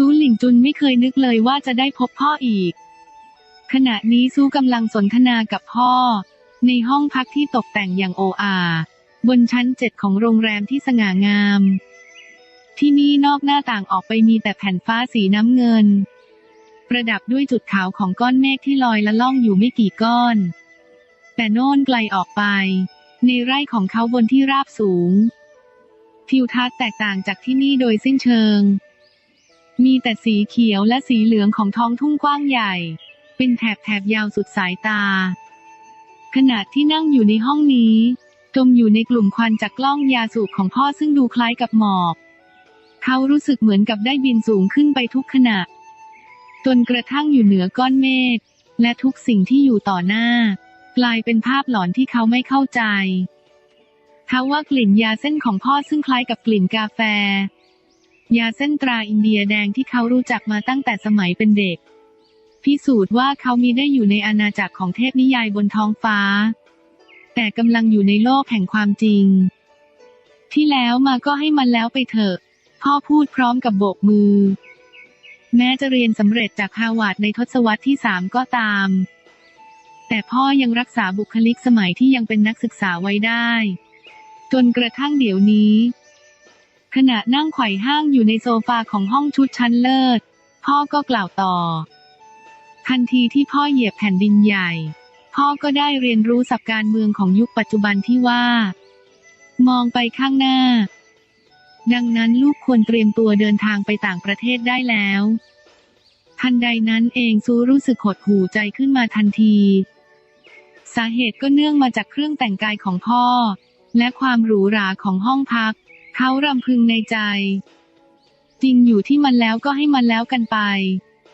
ซูหลิงจุนไม่เคยนึกเลยว่าจะได้พบพ่ออีก ขณะนี้ซูกำลังสนทนากับพ่อ ในห้องพักที่ตกแต่งอย่างโออา บนชั้นเจ็ดของโรงแรมที่สง่างาม ที่นี่นอกหน้าต่างออกไปมีแต่แผ่นฟ้าสีน้ำเงิน ประดับด้วยจุดขาวของก้อนเมฆที่ลอยละล่องอยู่ไม่กี่ก้อน แต่โน่นไกลออกไป ในไร่ของเขาบนที่ราบสูงทิวทัศน์แตกต่างจากที่นี่โดยสิ้นเชิง มีแต่สีเขียวและสีเหลืองของท้องทุ่งกว้างใหญ่ เป็นแถบแถบยาวสุดสายตา ขณะที่นั่งอยู่ในห้องนี้ จมอยู่ในกลุ่มควันจากกล้องยาสูบของพ่อซึ่งดูคล้ายกับหมอก เขารู้สึกเหมือนกับได้บินสูงขึ้นไปทุกขณะ จนกระทั่งอยู่เหนือก้อนเมฆและทุกสิ่งที่อยู่ต่อหน้า กลายเป็นภาพหลอนที่เขาไม่เข้าใจเขาว่ากลิ่นยาเส้นของพ่อซึ่งคล้ายกับกลิ่นกาแฟ ยาเส้นตราอินเดียแดงที่เขารู้จักมาตั้งแต่สมัยเป็นเด็ก พิสูจน์ว่าเขามีได้อยู่ในอาณาจักรของเทพนิยายบนท้องฟ้า แต่กำลังอยู่ในโลกแห่งความจริง ที่แล้วมาก็ให้มันแล้วไปเถอะ พ่อพูดพร้อมกับโบกมือ แม้จะเรียนสำเร็จจากฮาวาดในทศวรรษที่สามก็ตาม แต่พ่อยังรักษาบุคลิกสมัยที่ยังเป็นนักศึกษาไว้ได้ จนกระทั่งเดี๋ยวนี้ ขณะนั่งไขว่ห้างอยู่ในโซฟาของห้องชุดชั้นเลิศ พ่อก็กล่าวต่อ ทันทีที่พ่อเหยียบแผ่นดินใหญ่ พ่อก็ได้เรียนรู้สับการเมืองของยุคปัจจุบันที่ว่า มองไปข้างหน้า ดังนั้นลูกควรเตรียมตัวเดินทางไปต่างประเทศได้แล้ว ทันใดนั้นเองซูรู้สึกหดหู่ใจขึ้นมาทันที สาเหตุก็เนื่องมาจากเครื่องแต่งกายของพ่อ และความหรูหราของห้องพัก เขารำพึงในใจ จริงอยู่ที่มันแล้วก็ให้มันแล้วกันไป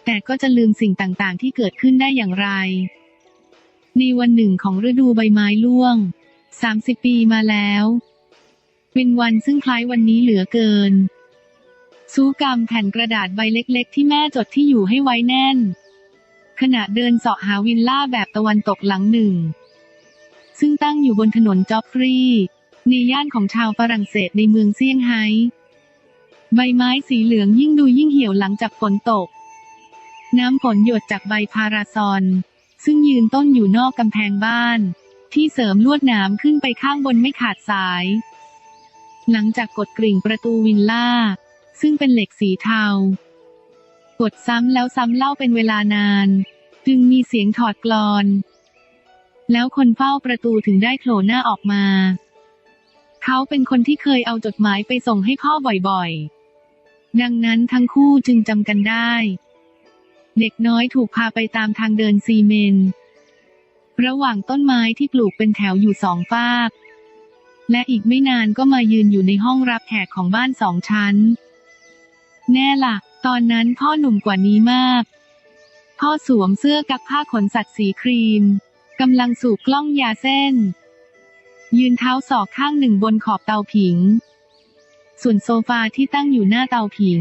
แต่ก็จะลืมสิ่งต่างๆ ที่เกิดขึ้นได้อย่างไร ในวันหนึ่งของฤดูใบไม้ร่วง 30 ปีมาแล้วเป็นวันซึ่งคล้ายวันนี้เหลือเกินซูกำแผ่นกระดาษใบเล็กๆ ที่แม่จดที่อยู่ให้ไว้แน่น ขณะเดินเสาะหาวิลล่าแบบตะวันตกหลังหนึ่ง ซึ่งตั้งอยู่บนถนนจอฟฟรีย์ ในย่านของชาวฝรั่งเศสในเมืองเซี่ยงไฮ้ใบไม้สีเหลืองยิ่งดูยิ่งเหี่ยวหลังจากฝนตก น้ำฝนหยดจากใบพาราซอน ซึ่งยืนต้นอยู่นอกกำแพงบ้าน ที่เสริมลวดหนามขึ้นไปข้างบนไม่ขาดสาย หลังจากกดกริ่งประตูวิลล่า ซึ่งเป็นเหล็กสีเทา กดซ้ำแล้วซ้ำเล่าเป็นเวลานาน จึงมีเสียงถอดกลอน แล้วคนเฝ้าประตูถึงได้โผล่หน้าออกมา เขาเป็นคนที่เคยเอาจดหมายไปส่งให้พ่อบ่อยๆ ดังนั้นทั้งคู่จึงจำกันได้ เด็กน้อยถูกพาไปตามทางเดินซีเมน ระหว่างต้นไม้ที่ปลูกเป็นแถวอยู่สองฝาก และอีกไม่นานก็มายืนอยู่ในห้องรับแขกของบ้านสองชั้น แน่ละ่ะ ตอนนั้นพ่อหนุ่มกว่านี้มาก พ่อสวมเสื้อกั๊กผ้าขนสัตว์สีครีมกำลังสูบกล้องยาเส้น ยืนเท้าศอกข้างหนึ่งบนขอบเตาผิง ส่วนโซฟาที่ตั้งอยู่หน้าเตาผิง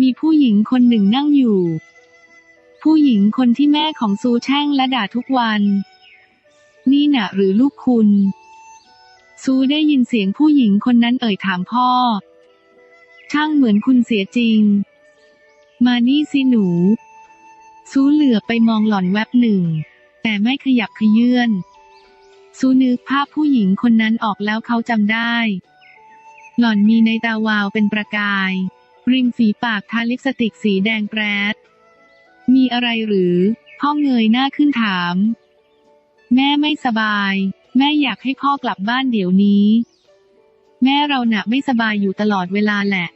มีผู้หญิงคนหนึ่งนั่งอยู่ ผู้หญิงคนที่แม่ของซูแช่งและด่าทุกวัน นี่น่ะหรือลูกคุณ ซูได้ยินเสียงผู้หญิงคนนั้นเอ่ยถามพ่อ ช่างเหมือนคุณเสียจริง มานี่สิหนู ซูเหลือไปมองหล่อนแวบหนึ่ง แต่ไม่ขยับขยื่น ซูนึกภาพผู้หญิงคนนั้นออกแล้วเขาจำได้ หล่อนมีในตาวาวเป็นประกาย ริมฝีปากทาลิปสติกสีแดงแปรดมีอะไรหรือ พ่อเงยหน้าขึ้นถาม แม่ไม่สบาย แม่อยากให้พ่อกลับบ้านเดี๋ยวนี้ แม่เราหนะไม่สบายอยู่ตลอดเวลาแหละ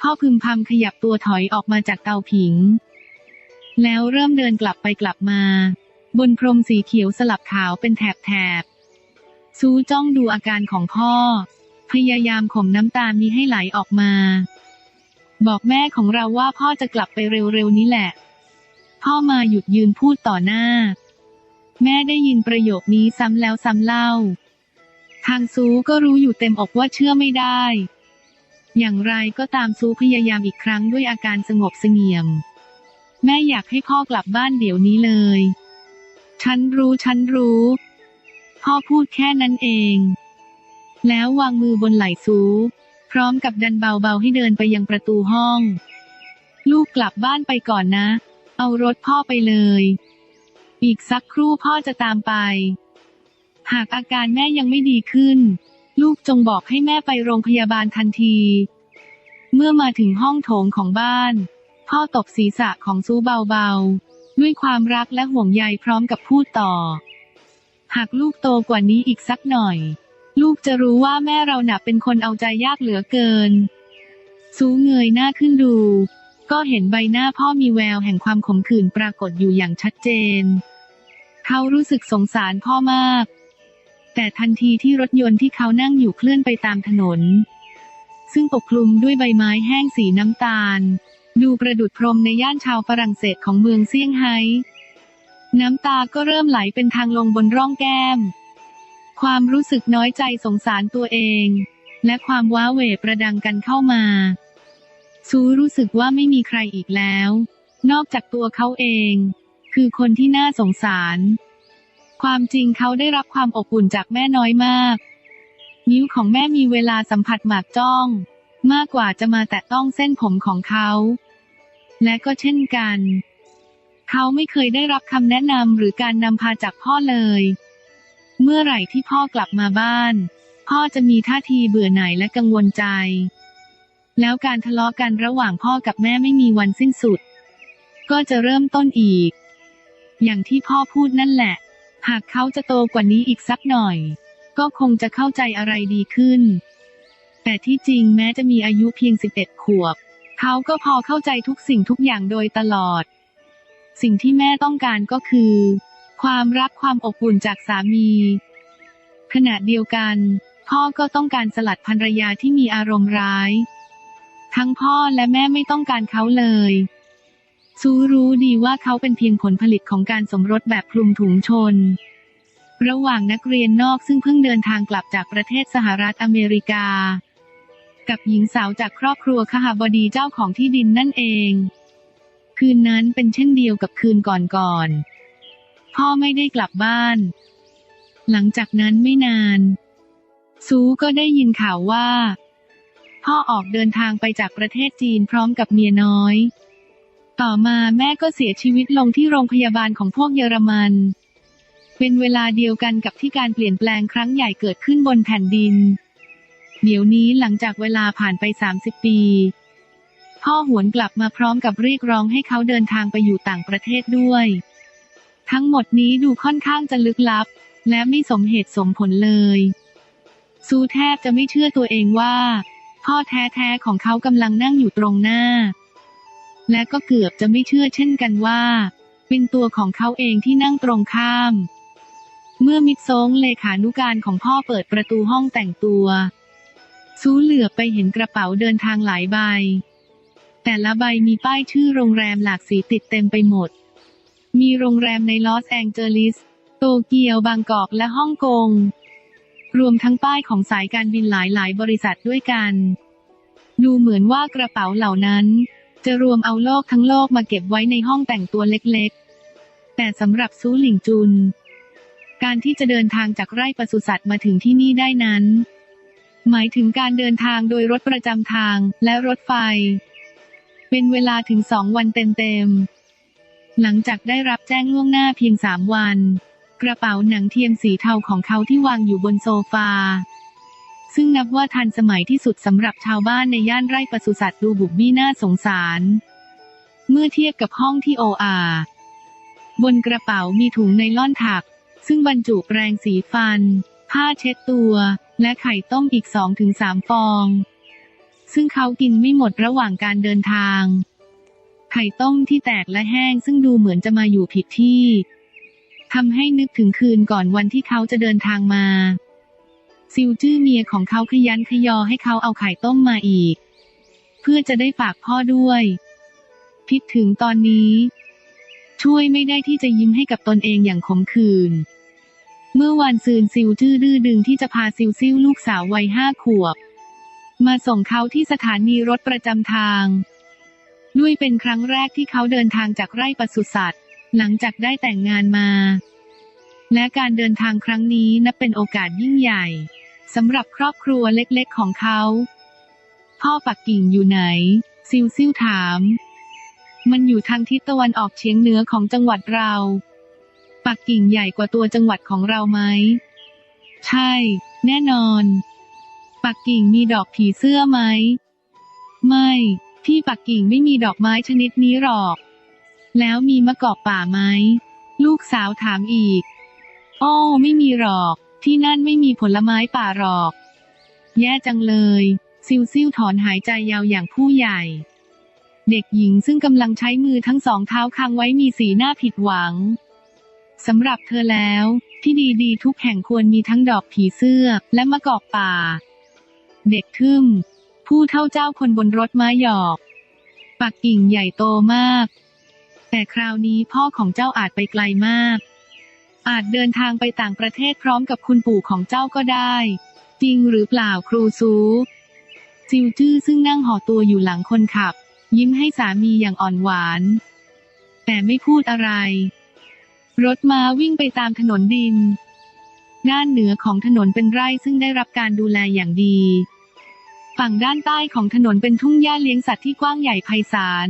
พ่อพึมพำขยับตัวถอยออกมาจากเตาผิง แล้วเริ่มเดินกลับไปกลับมา บนพรมสีเขียวสลับขาวเป็นแถบๆซูจ้องดูอาการของพ่อ พยายามข่มน้ำตามีให้ไหลออกมา บอกแม่ของเราว่าพ่อจะกลับไปเร็วๆนี้แหละ พ่อมาหยุดยืนพูดต่อหน้า แม่ได้ยินประโยคนี้ซ้ำแล้วซ้ำเล่า ทางซูก็รู้อยู่เต็มอกว่าเชื่อไม่ได้ อย่างไรก็ตามซูพยายามอีกครั้งด้วยอาการสงบเสงี่ยม แม่อยากให้พ่อกลับบ้านเดี๋ยวนี้เลย ฉันรู้ฉันรู้ พ่อพูดแค่นั้นเอง แล้ววางมือบนไหล่ซู พร้อมกับดันเบาๆให้เดินไปยังประตูห้อง ลูกกลับบ้านไปก่อนนะ เอารถพ่อไปเลย อีกสักครู่พ่อจะตามไป หากอาการแม่ยังไม่ดีขึ้น ลูกจงบอกให้แม่ไปโรงพยาบาลทันที เมื่อมาถึงห้องโถงของบ้าน พ่อตบศีรษะของซูเบาๆ ด้วยความรักและห่วงใยพร้อมกับพูดต่อ หากลูกโตกว่านี้อีกสักหน่อย ลูกจะรู้ว่าแม่เราหนักเป็นคนเอาใจยากเหลือเกินซูเงยหน้าขึ้นดู ก็เห็นใบหน้าพ่อมีแววแห่งความขมขื่นปรากฏอยู่อย่างชัดเจน เขารู้สึกสงสารพ่อมาก แต่ทันทีที่รถยนต์ที่เขานั่งอยู่เคลื่อนไปตามถนน ซึ่งปกคลุมด้วยใบไม้แห้งสีน้ำตาล ดูประดุดพรมในย่านชาวฝรั่งเศสของเมืองเซี่ยงไฮ้ น้ำตาก็เริ่มไหลเป็นทางลงบนร่องแก้ม ความรู้สึกน้อยใจสงสารตัวเอง และความว้าเหวประดังกันเข้ามา ซูรู้สึกว่าไม่มีใครอีกแล้ว นอกจากตัวเขาเอง คือคนที่น่าสงสาร ความจริงเขาได้รับความอบอุ่นจากแม่น้อยมาก นิ้วของแม่มีเวลาสัมผัสหมากจ้องมากกว่าจะมาแตะต้องเส้นผมของเขา และก็เช่นกัน เขาไม่เคยได้รับคำแนะนำหรือการนำพาจากพ่อเลย เมื่อไหร่ที่พ่อกลับมาบ้าน พ่อจะมีท่าทีเบื่อหน่ายและกังวลใจ แล้วการทะเลาะกันระหว่างพ่อกับแม่ไม่มีวันสิ้นสุด ก็จะเริ่มต้นอีก อย่างที่พ่อพูดนั่นแหละ หากเขาจะโตกว่านี้อีกสักหน่อย ก็คงจะเข้าใจอะไรดีขึ้น แต่ที่จริงแม้จะมีอายุเพียง 11 ขวบ เขาก็พอเข้าใจทุกสิ่งทุกอย่างโดยตลอด สิ่งที่แม่ต้องการก็คือ ความรักความอบอุ่นจากสามี ขณะเดียวกัน พ่อก็ต้องการสลัดภรรยาที่มีอารมณ์ร้าย ทั้งพ่อและแม่ไม่ต้องการเขาเลยซูรู้ดีว่าเขาเป็นเพียงผลผลิตของการสมรสแบบคลุมถุงชน ระหว่างนักเรียนนอกซึ่งเพิ่งเดินทางกลับจากประเทศสหรัฐอเมริกา กับหญิงสาวจากครอบครัวขหบดีเจ้าของที่ดินนั่นเอง คืนนั้นเป็นเช่นเดียวกับคืนก่อนๆพ่อไม่ได้กลับบ้าน หลังจากนั้นไม่นาน ซูก็ได้ยินข่าวว่า พ่อออกเดินทางไปจากประเทศจีนพร้อมกับเมียน้อย ต่อมาแม่ก็เสียชีวิตลงที่โรงพยาบาลของพวกเยอรมันเป็นเวลาเดียวกันกับที่การเปลี่ยนแปลงครั้งใหญ่เกิดขึ้นบนแผ่นดิน เดี๋ยวนี้หลังจากเวลาผ่านไป 30 ปี พ่อหวนกลับมาพร้อมกับเรียกร้องให้เขาเดินทางไปอยู่ต่างประเทศด้วย ทั้งหมดนี้ดูค่อนข้างจะลึกลับ และไม่สมเหตุสมผลเลย ซูแทบจะไม่เชื่อตัวเองว่า พ่อแท้ๆของเขากำลังนั่งอยู่ตรงหน้า และก็เกือบจะไม่เชื่อเช่นกันว่า เป็นตัวของเขาเองที่นั่งตรงข้าม เมื่อมิดซงเลขานุการของพ่อเปิดประตูห้องแต่งตัว ซูเหลือไปเห็นกระเป๋าเดินทางหลายใบ แต่ละใบมีป้ายชื่อโรงแรมหลากสีติดเต็มไปหมด มีโรงแรมในลอสแองเจลิส โตเกียวบางกอกและฮ่องกง รวมทั้งป้ายของสายการบินหลายๆ บริษัทด้วยกัน ดูเหมือนว่ากระเป๋าเหล่านั้น จะรวมเอาโลกทั้งโลกมาเก็บไว้ในห้องแต่งตัวเล็กๆ แต่สำหรับซูหลิงจุน การที่จะเดินทางจากไร่ปศุสัตว์มาถึงที่นี่ได้นั้น หมายถึงการเดินทางโดยรถประจำทางและรถไฟ เป็นเวลาถึงสองวันเต็มๆ หลังจากได้รับแจ้งล่วงหน้าเพียงสามวัน กระเป๋าหนังเทียมสีเทาของเขาที่วางอยู่บนโซฟา ซึ่งนับว่าทันสมัยที่สุดสำหรับชาวบ้านในย่านไร่ปศุสัตว์ดูบุบบี้น่าสงสาร เมื่อเทียบกับห้องที่โออาบนกระเป๋ามีถุงไนล่อนถัก ซึ่งบรรจุแปรงสีฟัน ผ้าเช็ดตัว และไข่ต้มอีกสองถึงสามฟอง ซึ่งเขากินไม่หมดระหว่างการเดินทาง ไข่ต้มที่แตกและแห้งซึ่งดูเหมือนจะมาอยู่ผิดที่ทำให้นึกถึงคืนก่อนวันที่เขาจะเดินทางมา ซิวจื้อเมียของเขาขยันขยอให้เขาเอาไข่ต้มมาอีก เพื่อจะได้ฝากพ่อด้วยคิดถึงตอนนี้ ช่วยไม่ได้ที่จะยิ้มให้กับตนเองอย่างขมขื่น เมื่อวันซืนซิวจื้อดื้อดึงที่จะพาซิวซิ่วลูกสาววัยห้าขวบ มาส่งเขาที่สถานีรถประจำทาง ด้วยเป็นครั้งแรกที่เขาเดินทางจากไร่ปศุสัตว์ หลังจากได้แต่งงานมา และการเดินทางครั้งนี้นับเป็นโอกาสยิ่งใหญ่สำหรับครอบครัวเล็กๆของเขา พ่อปักกิ่งอยู่ไหน ซิวซิ่วถาม มันอยู่ทางทิศตะวันออกเฉียงเหนือของจังหวัดเรา ปักกิ่งใหญ่กว่าตัวจังหวัดของเราไหม ใช่ แน่นอน ปักกิ่งมีดอกผีเสื้อไหม ไม่ ที่ปักกิ่งไม่มีดอกไม้ชนิดนี้หรอก แล้วมีมะกอกป่าไหม ลูกสาวถามอีก อ้ไม่มีหรอก ที่นั่นไม่มีผลไม้ป่าหรอก แย่จังเลย ซิวซิวถอนหายใจยาวอย่างผู้ใหญ่เด็กหญิงซึ่งกำลังใช้มือทั้งสองเท้าค้างไว้มีสีหน้าผิดหวัง สำหรับเธอแล้ว ที่ดีๆ ทุกแห่งควรมีทั้งดอกผีเสื้อและมะกอกป่า เด็กทึมผู้เท่าเจ้าคนบนรถม้าหยอก ปักกิ่งใหญ่โตมาก แต่คราวนี้พ่อของเจ้าอาจไปไกลมาก อาจเดินทางไปต่างประเทศพร้อมกับคุณปู่ของเจ้าก็ได้ จริงหรือเปล่าครูซูจิวจื้อซึ่งนั่งห่อตัวอยู่หลังคนขับ ยิ้มให้สามีอย่างอ่อนหวาน แต่ไม่พูดอะไร รถม้าวิ่งไปตามถนนดิน ด้านเหนือของถนนเป็นไร่ซึ่งได้รับการดูแลอย่างดี ฝั่งด้านใต้ของถนนเป็นทุ่งหญ้าเลี้ยงสัตว์ที่กว้างใหญ่ไพศาล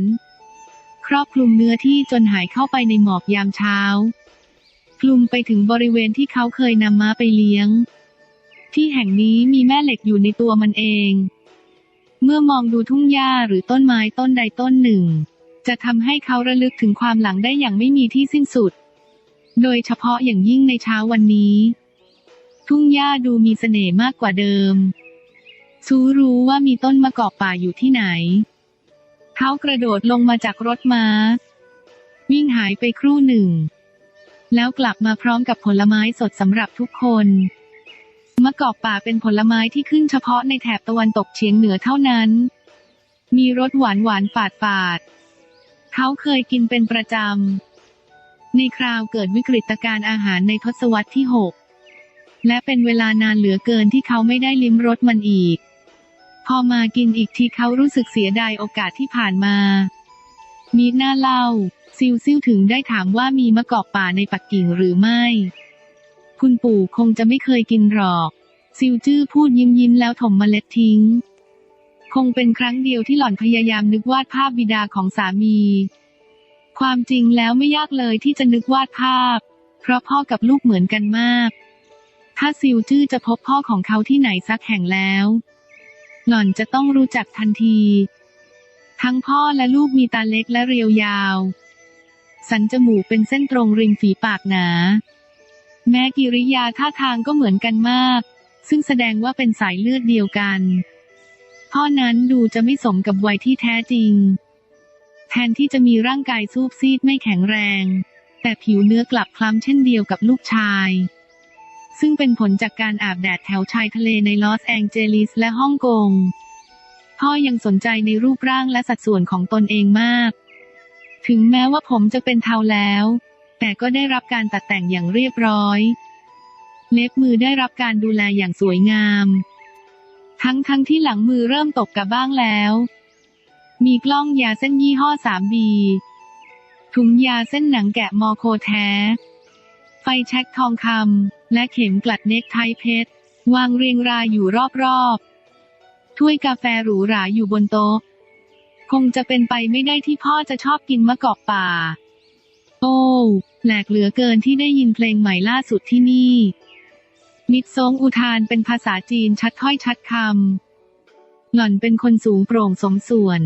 ครอบคลุมเนื้อที่จนหายเข้าไปในหมอกยามเช้า คลุมไปถึงบริเวณที่เขาเคยนำม้าไปเลี้ยง ที่แห่งนี้มีแม่เหล็กอยู่ในตัวมันเอง เมื่อมองดูทุ่งหญ้าหรือต้นไม้ต้นใดต้นหนึ่ง จะทำให้เขาระลึกถึงความหลังได้อย่างไม่มีที่สิ้นสุด โดยเฉพาะอย่างยิ่งในเช้าวันนี้ ทุ่งหญ้าดูมีเสน่ห์มากกว่าเดิม ซูรู้ว่ามีต้นมะกอกป่าอยู่ที่ไหน เขากระโดดลงมาจากรถม้า วิ่งหายไปครู่หนึ่ง แล้วกลับมาพร้อมกับผลไม้สดสำหรับทุกคนมะกอกป่าเป็นผลไม้ที่ขึ้นเฉพาะในแถบตะวันตกเฉียงเหนือเท่านั้น มีรสหวานหวานฝาดฝาด เขาเคยกินเป็นประจำ ในคราวเกิดวิกฤตการณ์อาหารในทศวรรษที่ 6 และเป็นเวลานานเหลือเกินที่เขาไม่ได้ลิ้มรสมันอีก พอมากินอีกทีเขารู้สึกเสียดายโอกาสที่ผ่านมา มีหน้าเล่า ซิวซิวถึงได้ถามว่ามีมะกอกป่าในปักกิ่งหรือไม่ คุณปู่คงจะไม่เคยกินหรอก ซิวจื้อพูดยิ้มยิ้มแล้วถมเมล็ดทิ้ง คงเป็นครั้งเดียวที่หล่อนพยายามนึกวาดภาพบิดาของสามี ความจริงแล้วไม่ยากเลยที่จะนึกวาดภาพ เพราะพ่อกับลูกเหมือนกันมาก ถ้าซิวจื้อจะพบพ่อของเขาที่ไหนสักแห่งแล้ว หล่อนจะต้องรู้จักทันที ทั้งพ่อและลูกมีตาเล็กและเรียวยาว สันจมูกเป็นเส้นตรงริมฝีปากหนา แม้กิริยาท่าทางก็เหมือนกันมาก ซึ่งแสดงว่าเป็นสายเลือดเดียวกัน พ่อนั้นดูจะไม่สมกับวัยที่แท้จริง แทนที่จะมีร่างกายซูบซีดไม่แข็งแรง แต่ผิวเนื้อกลับคล้ำเช่นเดียวกับลูกชาย ซึ่งเป็นผลจากการอาบแดดแถวชายทะเลในลอสแองเจลิสและฮ่องกง พ่อยังสนใจในรูปร่างและสัดส่วนของตนเองมาก ถึงแม้ว่าผมจะเป็นเทาแล้ว แต่ก็ได้รับการตัดแต่งอย่างเรียบร้อย เล็บมือได้รับการดูแลอย่างสวยงาม ทั้งทั้งที่หลังมือเริ่มตกกระบ้างแล้ว มีกล้องยาเส้นยี่ห้อ 3B ถุงยาเส้นหนังแกะมอโคแท้ ไฟแช็กทองคำ และเข็มกลัดเน็กไทเพชร วางเรียงรายอยู่รอบๆ ถ้วยกาแฟหรูหราอยู่บนโต๊ะ คงจะเป็นไปไม่ได้ที่พ่อจะชอบกินมะกอกป่า โอ้แปลกเหลือเกินที่ได้ยินเพลงใหม่ล่าสุดที่นี่ มิดซงอุทานเป็นภาษาจีนชัดถ้อยชัดคำหล่อนเป็นคนสูงโปร่งสมส่วน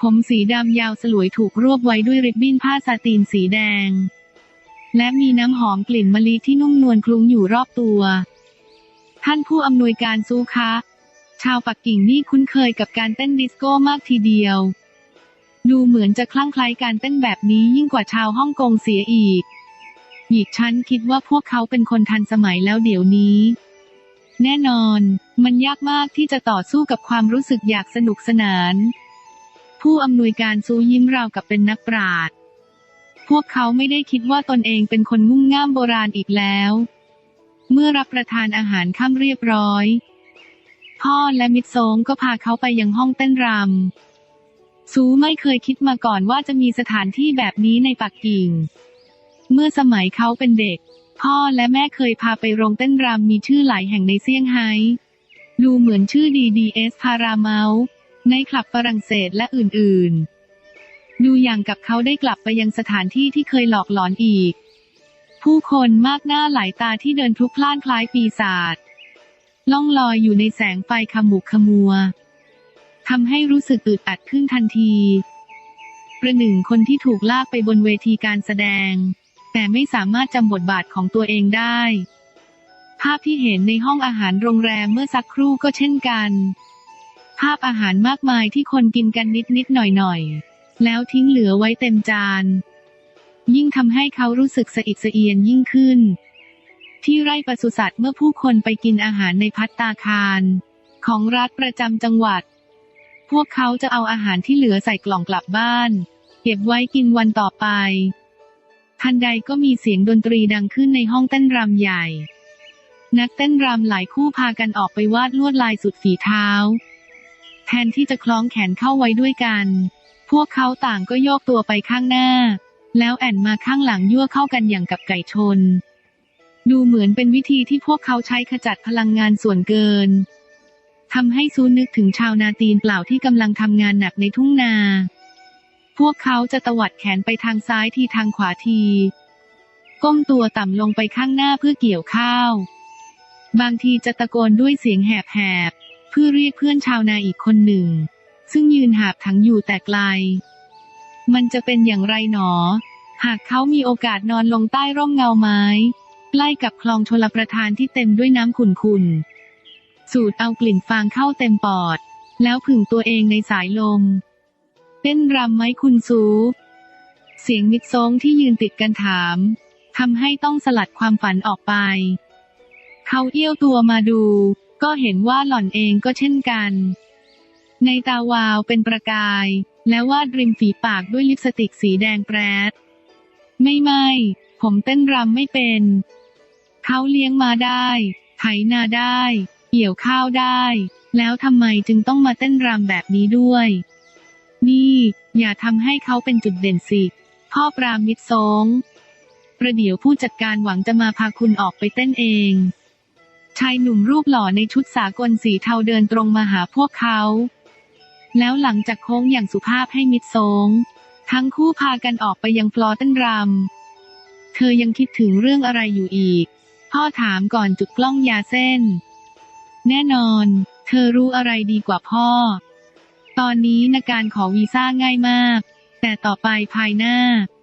ผมสีดำยาวสลวยถูกรวบไว้ด้วยริบบิ้นผ้าซาตีนสีแดง และมีน้ำหอมกลิ่นมะลิที่นุ่มนวลคลุ้งอยู่รอบตัว ท่านผู้อำนวยการซูคะชาวปักกิ่งนี่คุ้นเคยกับการเต้นดิสโก้มากทีเดียว ดูเหมือนจะคลั่งไคล้การเต้นแบบนี้ยิ่งกว่าชาวฮ่องกงเสียอีก หยิกฉันคิดว่าพวกเขาเป็นคนทันสมัยแล้วเดี๋ยวนี้ แน่นอน มันยากมากที่จะต่อสู้กับความรู้สึกอยากสนุกสนาน ผู้อำนวยการซูยิ้มราวกับเป็นนักปราชญ์พวกเขาไม่ได้คิดว่าตนเองเป็นคนงุ่มง่ามโบราณอีกแล้ว เมื่อรับประทานอาหารค่ำเรียบร้อย พ่อและมิตรโซงก็พาเขาไปยังห้องเต้นรำซูไม่เคยคิดมาก่อนว่าจะมีสถานที่แบบนี้ในปักกิ่ง เมื่อสมัยเขาเป็นเด็ก พ่อและแม่เคยพาไปโรงเต้นรำมีชื่อหลายแห่งในเซี่ยงไฮ้ดูเหมือนชื่อ DDS Paramount ในคลับฝรั่งเศสและอื่นๆ ดูอย่างกับเขาได้กลับไปยังสถานที่ที่เคยหลอกหลอนอีก ผู้คนมากหน้าหลายตาที่เดินพลุกพล่านคล้ายปีศาจล่องลอยอยู่ในแสงไฟขมุกขมัวทำให้รู้สึกอึดอัดขึ้นทันที ประหนึ่งคนที่ถูกลากไปบนเวทีการแสดง แต่ไม่สามารถจำบทบาทของตัวเองได้ ภาพที่เห็นในห้องอาหารโรงแรมเมื่อสักครู่ก็เช่นกัน ภาพอาหารมากมายที่คนกินกันนิดนิดหน่อยหน่อยแล้วทิ้งเหลือไว้เต็มจาน ยิ่งทำให้เขารู้สึกสะอิดสะเอียนยิ่งขึ้น ที่ไร่ปศุสัตว์เมื่อผู้คนไปกินอาหารในพัตตาคาร ของรัฐประจำจังหวัด พวกเขาจะเอาอาหารที่เหลือใส่กล่องกลับบ้าน เก็บไว้กินวันต่อไป ทันใดก็มีเสียงดนตรีดังขึ้นในห้องเต้นรำใหญ่ นักเต้นรำหลายคู่พากันออกไปวาดลวดลายสุดฝีเท้า แทนที่จะคล้องแขนเข้าไว้ด้วยกัน พวกเขาต่างก็โยกตัวไปข้างหน้า แล้วแอนมาข้างหลังยั่วเข้ากันอย่างกับไก่ชน ดูเหมือนเป็นวิธีที่พวกเขาใช้ขจัดพลังงานส่วนเกินทำให้ซูนึกถึงชาวนาตีนเปล่าที่กำลังทำงานหนักในทุ่งนา พวกเขาจะตวัดแขนไปทางซ้ายทีทางขวาที ก้มตัวต่ำลงไปข้างหน้าเพื่อเกี่ยวข้าว บางทีจะตะโกนด้วยเสียงแหบๆ เพื่อเรียกเพื่อนชาวนาอีกคนหนึ่ง ซึ่งยืนหาบถังอยู่แต่ไกล มันจะเป็นอย่างไรหนอ หากเขามีโอกาสนอนลงใต้ร่มเงาไม้ ใกล้กับคลองชลประทานที่เต็มด้วยน้ำขุ่นๆ สูดเอากลิ่นฟางเข้าเต็มปอด แล้วผึ่งตัวเองในสายลม เต้นรำไหมคุณซู เสียงมิดซงที่ยืนติดกันถามทำให้ต้องสลัดความฝันออกไป เขาเอี้ยวตัวมาดู ก็เห็นว่าหล่อนเองก็เช่นกัน ในตาวาวเป็นประกาย และวาดริมฝีปากด้วยลิปสติกสีแดงแปรด ไม่ไม่ผมเต้นรำไม่เป็น เขาเลี้ยงมาได้ ไถนาได้ เกี่ยวข้าวได้ แล้วทำไมจึงต้องมาเต้นรำแบบนี้ด้วย นี่ อย่าทำให้เขาเป็นจุดเด่นสิ พ่อปรามิตรสงประเดี๋ยวผู้จัดการหวังจะมาพาคุณออกไปเต้นเอง ชายหนุ่มรูปหล่อในชุดสากลสีเทาเดินตรงมาหาพวกเขา แล้วหลังจากโค้งอย่างสุภาพให้มิตรสงทั้งคู่พากันออกไปยังฟลอต้นรำเธอยังคิดถึงเรื่องอะไรอยู่อีก พ่อถามก่อนจุดกล้องยาเส้น แน่นอน เธอรู้อะไรดีกว่าพ่อ ตอนนี้นาการขอวีซ่าง่ายมาก แต่ต่อไปภายหน้า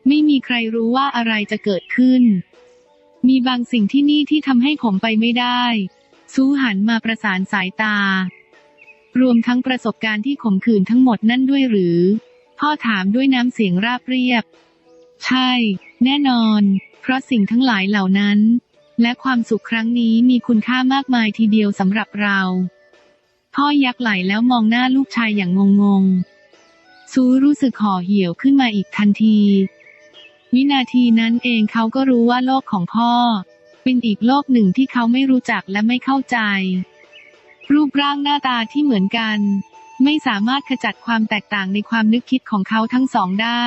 ไม่มีใครรู้ว่าอะไรจะเกิดขึ้น มีบางสิ่งที่นี่ที่ทำให้ผมไปไม่ได้ ซูหันมาประสานสายตา รวมทั้งประสบการณ์ที่ขมขื่นทั้งหมดนั่นด้วยหรือ พ่อถามด้วยน้ำเสียงราบเรียบ ใช่ แน่นอน เพราะสิ่งทั้งหลายเหล่านั้น และความสุขครั้งนี้มีคุณค่ามากมายทีเดียวสำหรับเรา พ่อยักไหลแล้วมองหน้าลูกชายอย่างงงๆซูรู้สึกห่อเหี่ยวขึ้นมาอีกทันที วินาทีนั้นเองเขาก็รู้ว่าโลกของพ่อ เป็นอีกโลกหนึ่งที่เขาไม่รู้จักและไม่เข้าใจ รูปร่างหน้าตาที่เหมือนกัน ไม่สามารถขจัดความแตกต่างในความนึกคิดของเขาทั้งสองได้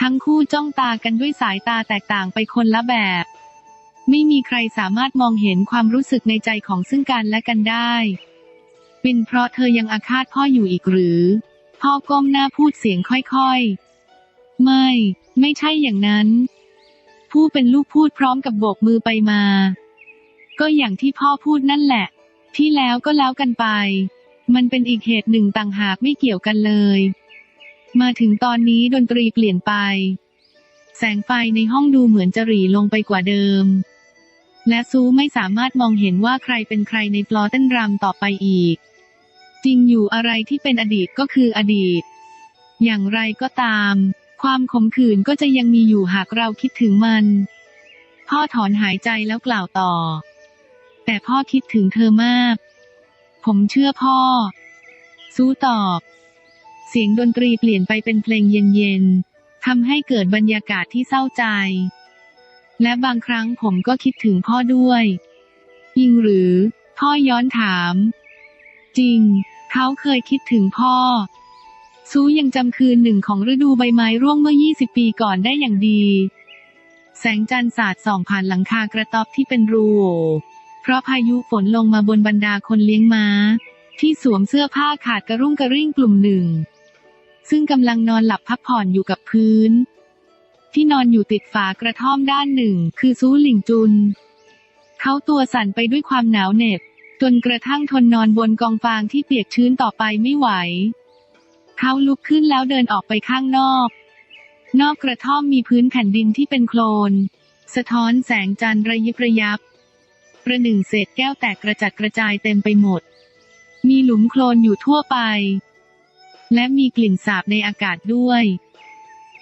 ทั้งคู่จ้องตากันด้วยสายตาแตกต่างไปคนละแบบ ไม่มีใครสามารถมองเห็นความรู้สึกในใจของซึ่งกันและกันได้ เป็นเพราะเธอยังอาฆาตพ่ออยู่อีกหรือ พ่อก้มหน้าพูดเสียงค่อยๆ ไม่ ไม่ใช่อย่างนั้น ผู้เป็นลูกพูดพร้อมกับโบกมือไปมา ก็อย่างที่พ่อพูดนั่นแหละ ที่แล้วก็แล้วกันไป มันเป็นอีกเหตุหนึ่งต่างหากไม่เกี่ยวกันเลย มาถึงตอนนี้ดนตรีเปลี่ยนไป แสงไฟในห้องดูเหมือนจะหรี่ลงไปกว่าเดิม และซูไม่สามารถมองเห็นว่าใครเป็นใครในฟลอเต้นรำต่อไปอีก จริงอยู่อะไรที่เป็นอดีตก็คืออดีต อย่างไรก็ตาม ความขมขื่นก็จะยังมีอยู่หากเราคิดถึงมัน พ่อถอนหายใจแล้วกล่าวต่อ แต่พ่อคิดถึงเธอมาก ผมเชื่อพ่อ สู้ตอบ เสียงดนตรีเปลี่ยนไปเป็นเพลงเย็นๆทำให้เกิดบรรยากาศที่เศร้าใจ และบางครั้งผมก็คิดถึงพ่อด้วยยิงหรือ พ่อย้อนถาม จริง เขาเคยคิดถึงพ่อ ซูยังจำคืนหนึ่งของฤดูใบไม้ร่วงเมื่อ 20 ปีก่อนได้อย่างดี แสงจันทร์สาดส่องผ่านหลังคากระต๊อบที่เป็นรูโหวเพราะพายุฝนลงมาบนบรรดาคนเลี้ยงม้า ที่สวมเสื้อผ้าขาดกระรุ่งกระริ่งกลุ่มหนึ่ง ซึ่งกำลังนอนหลับพักผ่อนอยู่กับพื้น ที่นอนอยู่ติดฝากระท่อมด้านหนึ่ง คือซูหลิงจุน เขาตัวสั่นไปด้วยความหนาวเหน็บจนกระทั่งทนนอนบนกองฟางที่เปียกชื้นต่อไปไม่ไหว เขาลุกขึ้นแล้วเดินออกไปข้างนอก นอกกระท่อมมีพื้นแผ่นดินที่เป็นโคลน สะท้อนแสงจันทร์ระยิบระยับ ประหนึ่งเศษแก้วแตกกระจัดกระจายเต็มไปหมด มีหลุมโคลนอยู่ทั่วไป และมีกลิ่นสาบในอากาศด้วย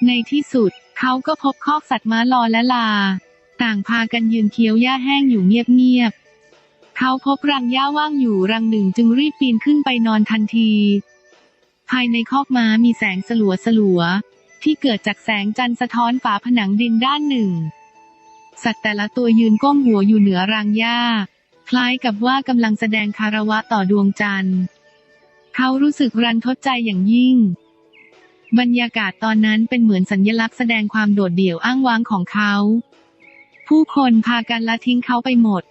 ในที่สุด เขาก็พบคอกสัตว์ม้าลอและลา ต่างพากันยืนเคี้ยวหญ้าแห้งอยู่เงียบๆเขาพบรังหญ้าว่างอยู่รังหนึ่งจึงรีบปีนขึ้นไปนอนทันที ภายในคอกม้ามีแสงสลัวสลัวที่เกิดจากแสงจันทร์สะท้อนฝาผนังดินด้านหนึ่ง สัตว์แต่ละตัวยืนก้มหัวอยู่เหนือรางหญ้า คล้ายกับว่ากำลังแสดงคารวะต่อดวงจันทร์ เขารู้สึกรันทดใจอย่างยิ่ง บรรยากาศตอนนั้นเป็นเหมือนสัญลักษณ์แสดงความโดดเดี่ยวอ้างว้างของเขา ผู้คนพากันละทิ้งเขาไปหมด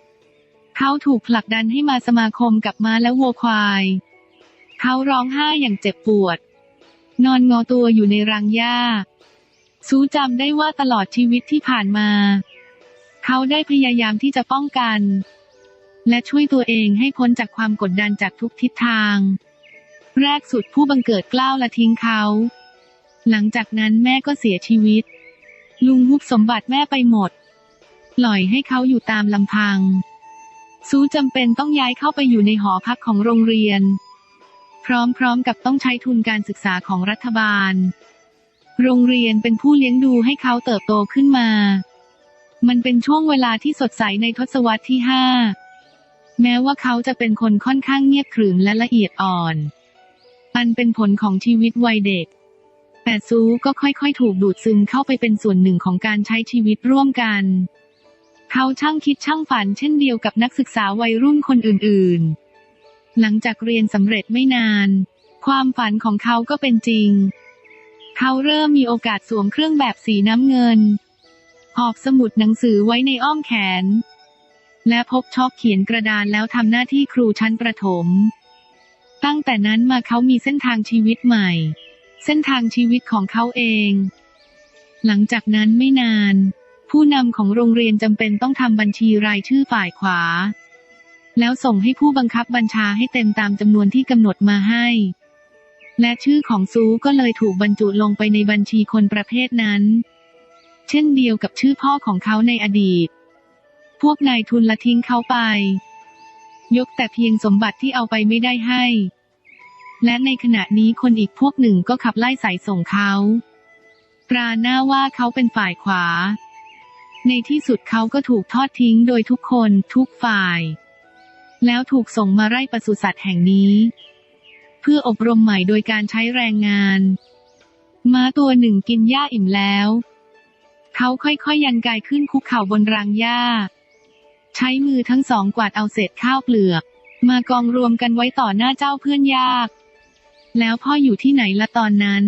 เขาถูกผลักดันให้มาสมาคมกับม้าและวัวควาย เขาร้องไห้อย่างเจ็บปวด นอนงอตัวอยู่ในรังหญ้าซูจำได้ว่าตลอดชีวิตที่ผ่านมา เขาได้พยายามที่จะป้องกัน และช่วยตัวเองให้พ้นจากความกดดันจากทุกทิศทาง แรกสุดผู้บังเกิดกล้าวละทิ้งเขา หลังจากนั้นแม่ก็เสียชีวิต ลุงฮุบสมบัติแม่ไปหมด ปล่อยให้เขาอยู่ตามลำพังซูจำเป็นต้องย้ายเข้าไปอยู่ในหอพักของโรงเรียน พร้อมๆกับต้องใช้ทุนการศึกษาของรัฐบาล โรงเรียนเป็นผู้เลี้ยงดูให้เขาเติบโตขึ้นมา มันเป็นช่วงเวลาที่สดใสในทศวรรษที่ห้าแม้ว่าเขาจะเป็นคนค่อนข้างเงียบขรึมและละเอียดอ่อนมันเป็นผลของชีวิตวัยเด็ก แต่ซูก็ค่อยๆ ถูกดูดซึมเข้าไปเป็นส่วนหนึ่งของการใช้ชีวิตร่วมกัน เขาช่างคิดช่างฝันเช่นเดียวกับนักศึกษาวัยรุ่นคนอื่นๆ หลังจากเรียนสำเร็จไม่นาน ความฝันของเขาก็เป็นจริง เขาเริ่มมีโอกาสสวมเครื่องแบบสีน้ำเงิน หอบสมุดหนังสือไว้ในอ้อมแขน และพบชอบเขียนกระดานแล้วทำหน้าที่ครูชั้นประถม ตั้งแต่นั้นมาเขามีเส้นทางชีวิตใหม่ เส้นทางชีวิตของเขาเอง หลังจากนั้นไม่นาน ผู้นำของโรงเรียนจำเป็นต้องทำบัญชีรายชื่อฝ่ายขวา แล้วส่งให้ผู้บังคับบัญชาให้เต็มตามจำนวนที่กำหนดมาให้ และชื่อของซูก็เลยถูกบรรจุลงไปในบัญชีคนประเภทนั้น เช่นเดียวกับชื่อพ่อของเขาในอดีต พวกนายทุนละทิ้งเขาไป ยกแต่เพียงสมบัติที่เอาไปไม่ได้ให้ และในขณะนี้คนอีกพวกหนึ่งก็ขับไล่สายส่งเขาปราหน้าว่าเขาเป็นฝ่ายขวา ในที่สุดเขาก็ถูกทอดทิ้งโดยทุกคนทุกฝ่าย แล้วถูกส่งมาไร่ปศุสัตว์แห่งนี้ เพื่ออบรมใหม่โดยการใช้แรงงาน ม้าตัวหนึ่งกินหญ้าอิ่มแล้ว เขาค่อยๆยันกายขึ้นคุกเข่าบนรางหญ้า ใช้มือทั้งสองกวาดเอาเศษข้าวเปลือก มากองรวมกันไว้ต่อหน้าเจ้าเพื่อนยาก แล้วพ่ออยู่ที่ไหนละตอนนั้น